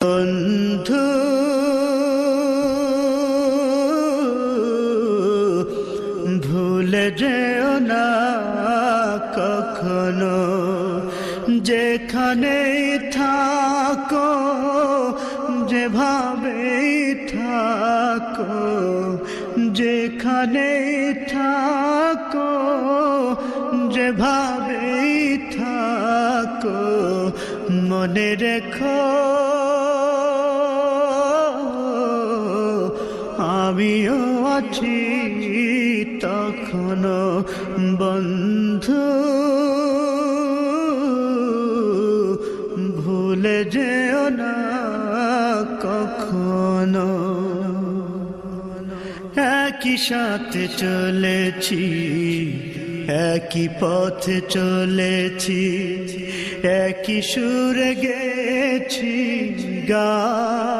বন্ধু, ভুলে যেও না কখনো। যেখানে থাকো যেভাবে থাকো যেখানে থাকো যেভাবে থাকো, মনে রেখো আমিও আছি তখনো বন্ধু। ভুলে যেও না কখনো। একই সাথে চলেছি, একই পথে চলেছি, একই সুরে গেছি গান